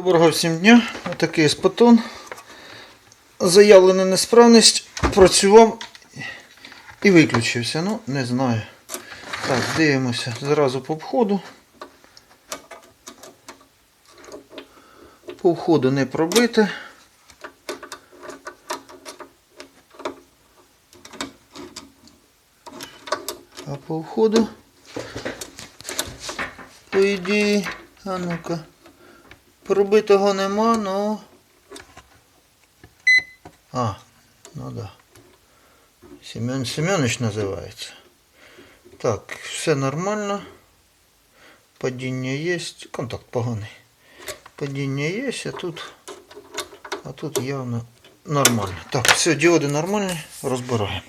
Доброго всім дня. Отакий спотон. Заявлена несправність. Працював і виключився. Ну, не знаю. Так, дивимося зразу по входу. По входу не пробите. А по входу, по ідеї, а ну-ка. Пробитого нема, но. А, ну да. Семен Семенович називається. Так, все нормально. Падіння є. Контакт поганий. Падіння є, а тут. А тут явно нормально. Так, все, діоди нормальні, розбираємо.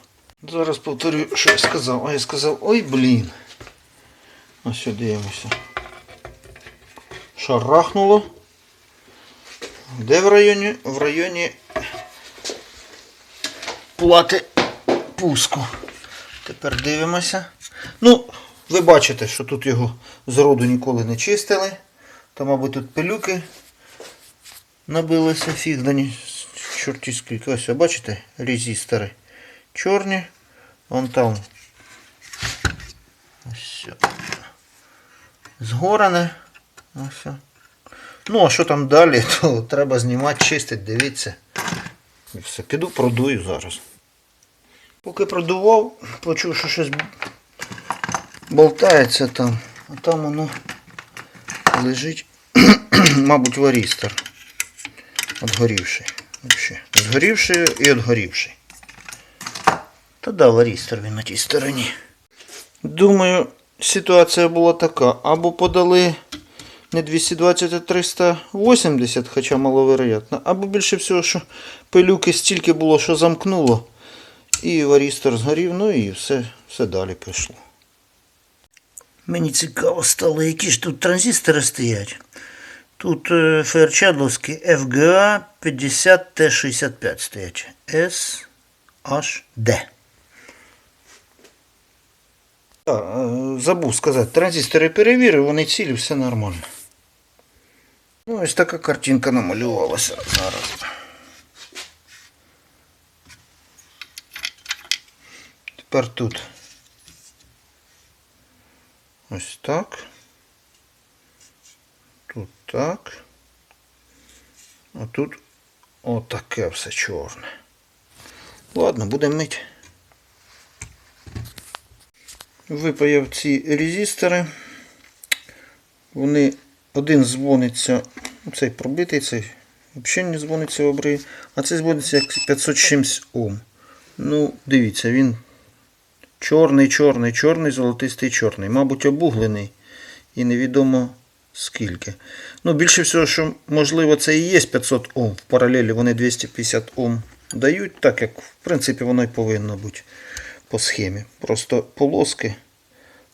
Зараз повторю, що я сказав. А я сказав, ой, блін. Ось дивимося. Шарахнуло. Де в районі? В районі плати пуску. Тепер дивимося. Ну, ви бачите, що тут його зроду ніколи не чистили. Та, мабуть, тут пилюки набилися фігдані. Чорті скільки. Ось, бачите, резистори чорні. Вон там. Ось. Згорене. Ось. Ну, а що там далі, то треба знімати, чистити, дивіться. І все, піду продую зараз. Поки продував, почув, що щось болтається там, а там воно лежить, мабуть, варістер. Отгорівший. Згорівший і отгорівший. Та да, варістер він на тій стороні. Думаю, ситуація була така. Або подали не 220, а 380, хоча маловероятно. Або більше всього, що пилюки стільки було, що замкнуло. І варістор згорів, ну і все, все далі пішло. Мені цікаво стало, які ж тут транзистори стоять. Тут ферчадловські FGA 50T65 стоять. SHD. Так, е, забув сказати, транзистори перевірив, вони цілі, все нормально. Ну, ось така картинка намалювалася зараз. Тепер тут. Ось так. Тут так. А тут отаке все чорне. Ладно, будемо мити. Випаяв ці резистори. Вони один дзвониться, цей пробитий, цей взагалі не дзвониться в обри, а цей дзвониться як 500 чимсь Ом. Ну, дивіться, він чорний, чорний, чорний, золотистий чорний. Мабуть, обуглений. І невідомо скільки. Ну, більше всього, що можливо, це і є 500 Ом. В паралелі вони 250 Ом дають, так як в принципі воно і повинно бути по схемі. Просто полоски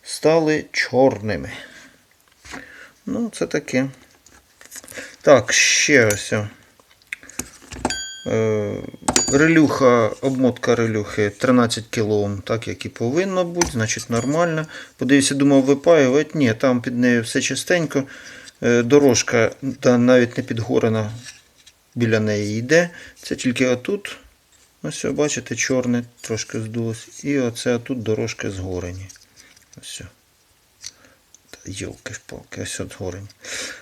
стали чорними. Ну, це таке. Так, ще ось. Е, релюха, обмотка релюхи 13 кОм, так як і повинно бути, значить нормально. Подивився, думав, випаювати. Ні, там під нею все чистенько. Е, дорожка та навіть не підгорена біля неї йде. Це тільки отут. Ось, бачите, чорне трошки здулось. І оце тут дорожки згорені. Ось. О. Та йолки палки ось от згорені.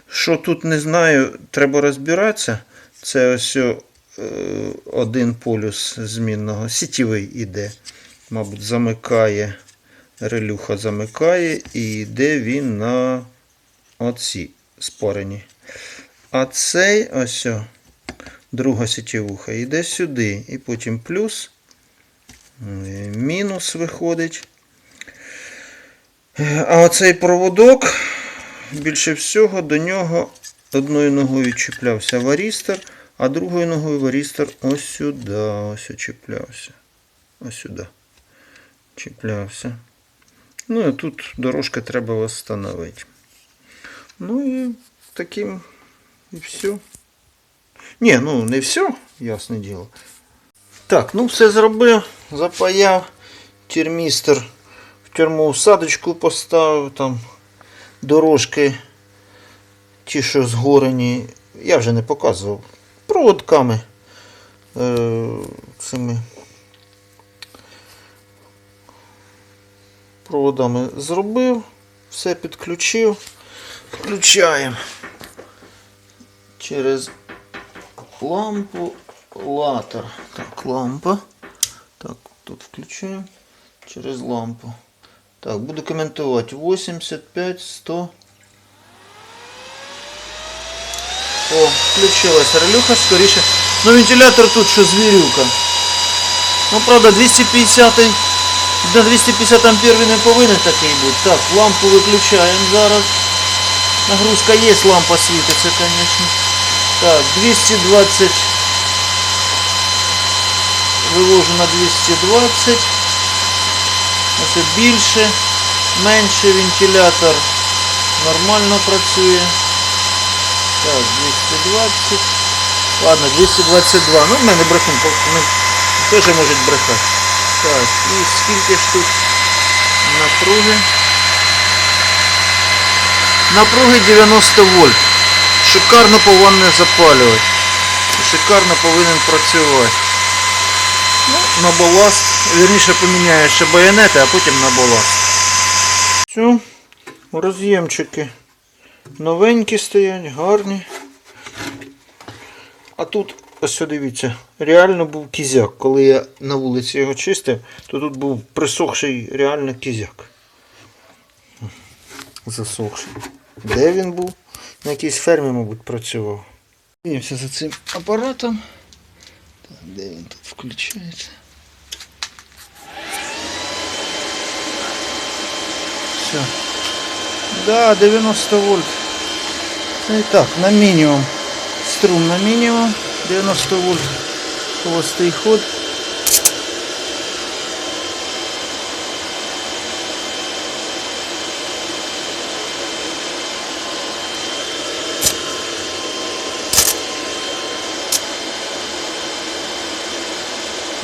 Що тут не знаю, треба розбиратися. Це ось е, один полюс змінного. Сітєвий іде. Мабуть, замикає. Релюха замикає і йде він на оці спорені. А цей ось. друга сітєвуха йде сюди. І потім плюс, е, мінус виходить. А оцей проводок, більше всього, до нього одною ногою чіплявся варістер, а другою ногою варістер ось сюди, ось чіплявся. Ось сюди. Чіплявся. Ну і тут дорожка треба встановити. Ну і таким і все. Ні, ну не все, ясне діло. Так, ну все зробив, запаяв, термістр в термоусадочку поставив, там дорожки, ті, що згорені, я вже не показував, проводками е, цими проводами зробив, все підключив. Включаємо через лампу латер. Так, лампа. Так, тут включаємо через лампу. Так, буду коментувати. 85, 100. О, включилась релюха скоріше. Ну вентилятор тут що звірюка. Ну правда 250 на 250 ампер він не повинен такий бути. Так, лампу виключаємо зараз. Нагрузка є, лампа світиться, звісно. Так, 220. Вивожу на 220. Оце більше, менше вентилятор нормально працює. Так, 220. Ладно, 222. Ну, в мене брехун, вони теж можуть брехати. Так, і скільки ж тут напруги? Напруги 90 вольт. Шикарно повинен запалювати. Шикарно повинен працювати. Ну, на баласт. Вірніше поміняю ще байонети, а потім на баласт. Все. Роз'ємчики новенькі стоять, гарні. А тут, ось дивіться, реально був кізяк. Коли я на вулиці його чистив, то тут був присохший реально кізяк. Засохший. Де він був? На якійсь фермі, мабуть, працював. Дивимося за цим апаратом. Де він тут включається? Все. Да, 90 вольт. Це і так, на мінімум. Струм на мінімум. 90 вольт. Холостий ход.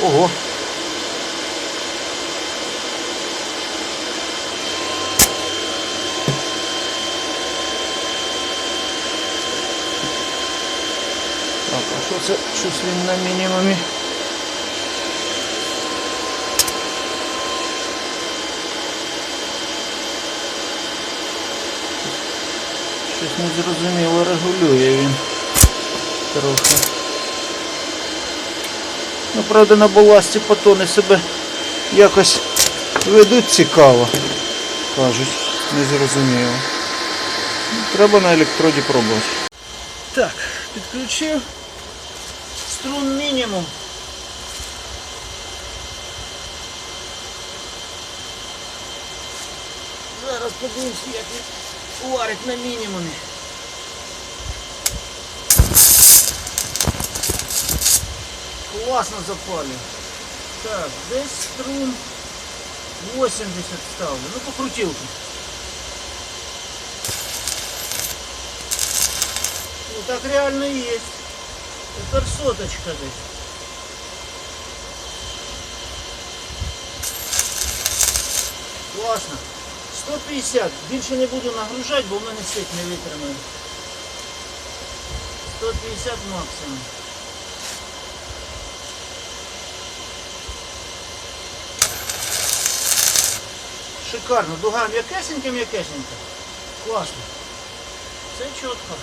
Ого. Це? Щось він на мінімумі. Щось незрозуміло регулює він трохи. Ну, правда, на баласті патони себе якось ведуть цікаво, кажуть, незрозуміло. Треба на електроді пробувати. Так, підключив. Струн мінімум. Зараз подивимось, як він варить на мінімумі. Класно запалює. Так, десь струн 80 ставлю. Ну покрутилку. Ну так реально есть. Тепер соточка десь. Класно. 150. Більше не буду нагружати, бо в мене сеть не витримає. 150 максимум. Шикарно. Дуга м'якесенька, м'якесенька. Класно. Все чітко.